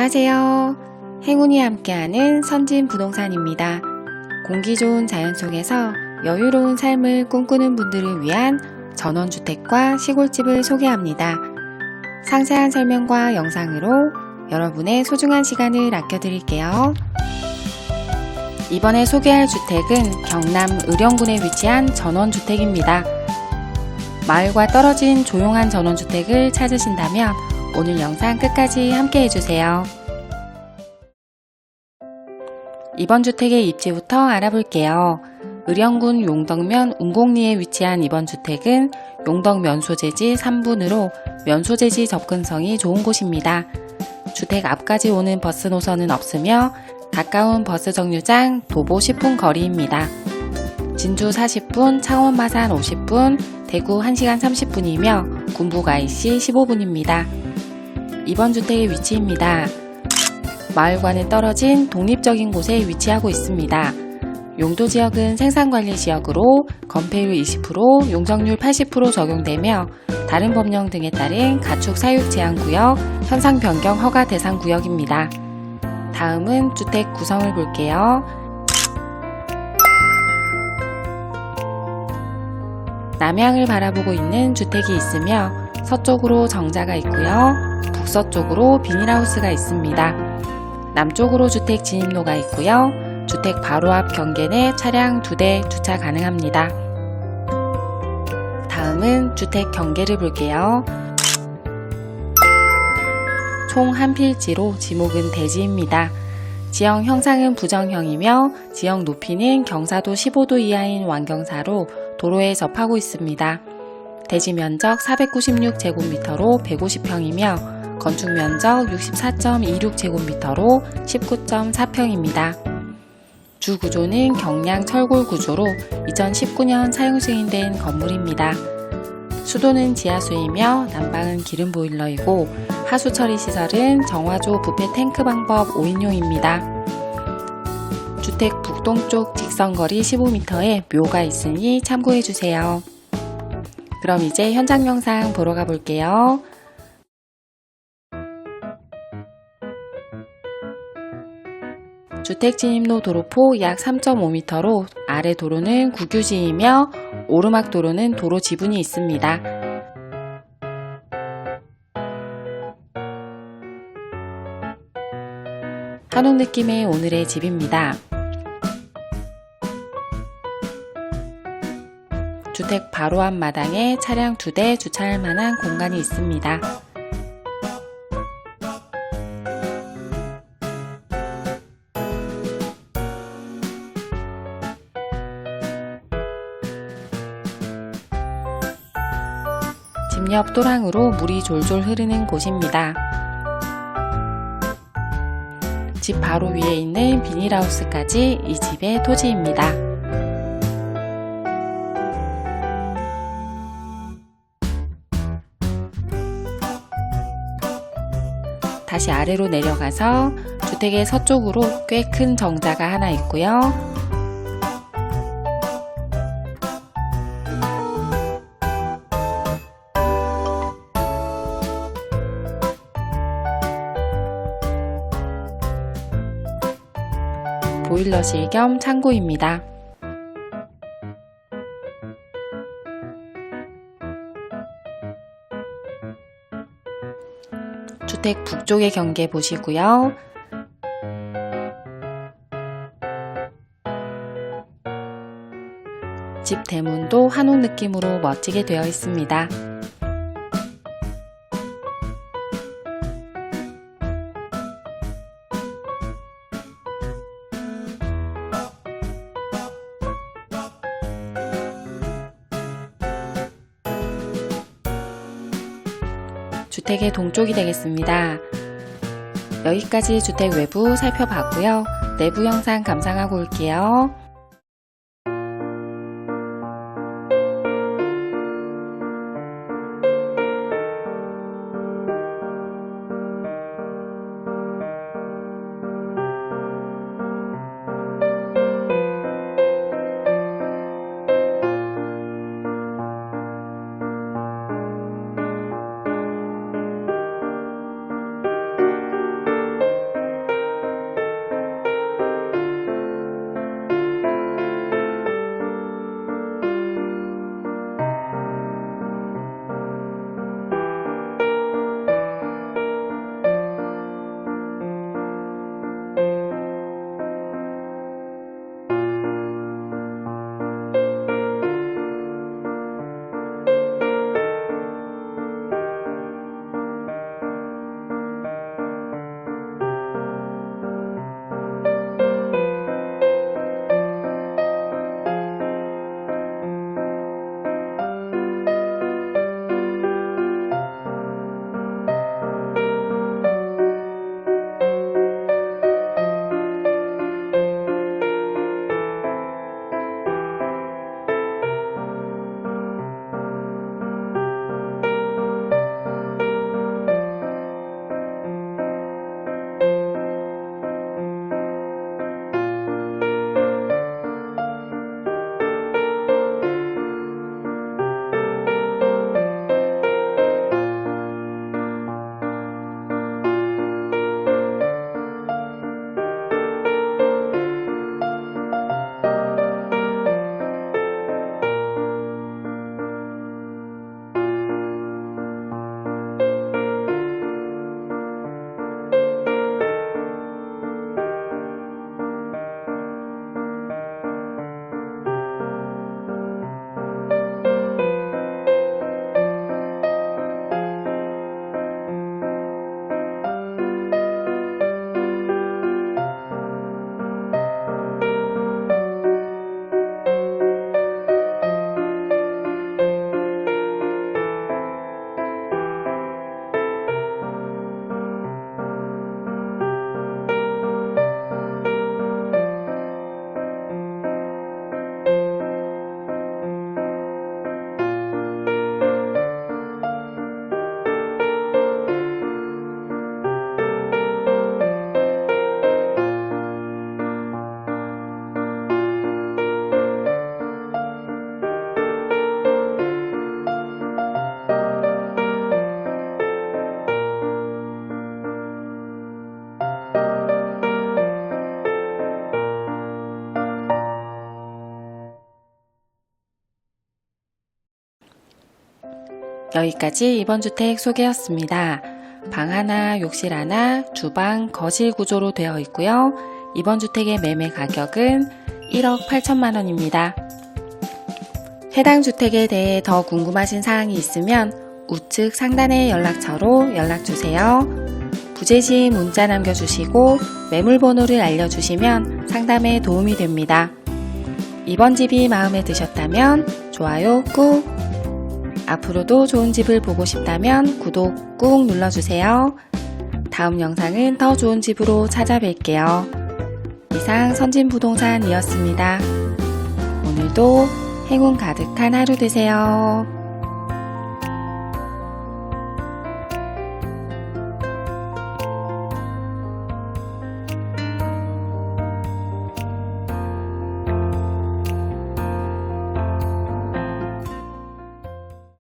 안녕하세요. 행운이 함께하는 선진 부동산입니다. 공기 좋은 자연 속에서 여유로운 삶을 꿈꾸는 분들을 위한 전원주택과 시골집을 소개합니다. 상세한 설명과 영상으로 여러분의 소중한 시간을 아껴드릴게요. 이번에 소개할 주택은 경남 의령군에 위치한 전원주택입니다. 마을과 떨어진 조용한 전원주택을 찾으신다면 오늘 영상 끝까지 함께 해주세요. 이번 주택의 입지부터 알아볼게요. 의령군 용덕면 운곡리에 위치한 이번 주택은 용덕 면소재지 3분으로 면소재지 접근성이 좋은 곳입니다. 주택 앞까지 오는 버스 노선은 없으며 가까운 버스 정류장 도보 10분 거리입니다. 진주 40분, 창원 마산 50분, 대구 1시간 30분이며 군북 IC 15분입니다. 이번 주택의 위치입니다. 마을과는 떨어진 독립적인 곳에 위치하고 있습니다. 용도 지역은 생산관리 지역으로 건폐율 20%, 용적률 80% 적용되며 다른 법령 등에 따른 가축 사육 제한 구역, 현상 변경 허가 대상 구역입니다. 다음은 주택 구성을 볼게요. 남향을 바라보고 있는 주택이 있으며 서쪽으로 정자가 있고요. 북서쪽으로 비닐하우스가 있습니다. 남쪽으로 주택 진입로가 있고요. 주택 바로 앞 경계 내 차량 2대 주차 가능합니다. 다음은 주택 경계를 볼게요. 총 한 필지로 지목은 대지입니다. 지형 형상은 부정형이며 지형 높이는 경사도 15도 이하인 완경사로 도로에 접하고 있습니다. 대지 면적 496제곱미터로 150평이며 건축 면적 64.26제곱미터로 19.4평입니다. 주 구조는 경량 철골 구조로 2019년 사용 승인된 건물입니다. 수도는 지하수이며 난방은 기름 보일러이고 하수 처리 시설은 정화조 부패 탱크 방법 5인용입니다. 주택 북동쪽 직선거리 15m에 묘가 있으니 참고해주세요. 그럼 이제 현장 영상 보러 가볼게요. 주택 진입로 도로폭 약 3.5m로 아래 도로는 국유지이며 오르막 도로는 도로 지분이 있습니다. 한옥 느낌의 오늘의 집입니다. 주택 바로 앞 마당에 차량 두 대 주차할 만한 공간이 있습니다. 집옆 또랑으로 물이 졸졸 흐르는 곳입니다. 집 바로 위에 있는 비닐하우스까지 이 집의 토지입니다. 다시 아래로 내려가서 주택의 서쪽으로 꽤 큰 정자가 하나 있고요. 보일러실 겸 창고입니다. 주택 북쪽의 경계 보시고요. 집 대문도 한옥 느낌으로 멋지게 되어 있습니다. 주택의 동쪽이 되겠습니다. 여기까지 주택 외부 살펴봤고요. 내부 영상 감상하고 올게요. 여기까지 이번 주택 소개였습니다. 방 하나, 욕실 하나, 주방, 거실 구조로 되어 있고요. 이번 주택의 매매 가격은 1억 8천만 원입니다. 해당 주택에 대해 더 궁금하신 사항이 있으면 우측 상단의 연락처로 연락 주세요. 부재 시 문자 남겨주시고 매물 번호를 알려주시면 상담에 도움이 됩니다. 이번 집이 마음에 드셨다면 좋아요 꾹! 앞으로도 좋은 집을 보고 싶다면 구독 꾹 눌러주세요. 다음 영상은 더 좋은 집으로 찾아뵐게요. 이상 선진부동산이었습니다. 오늘도 행운 가득한 하루 되세요.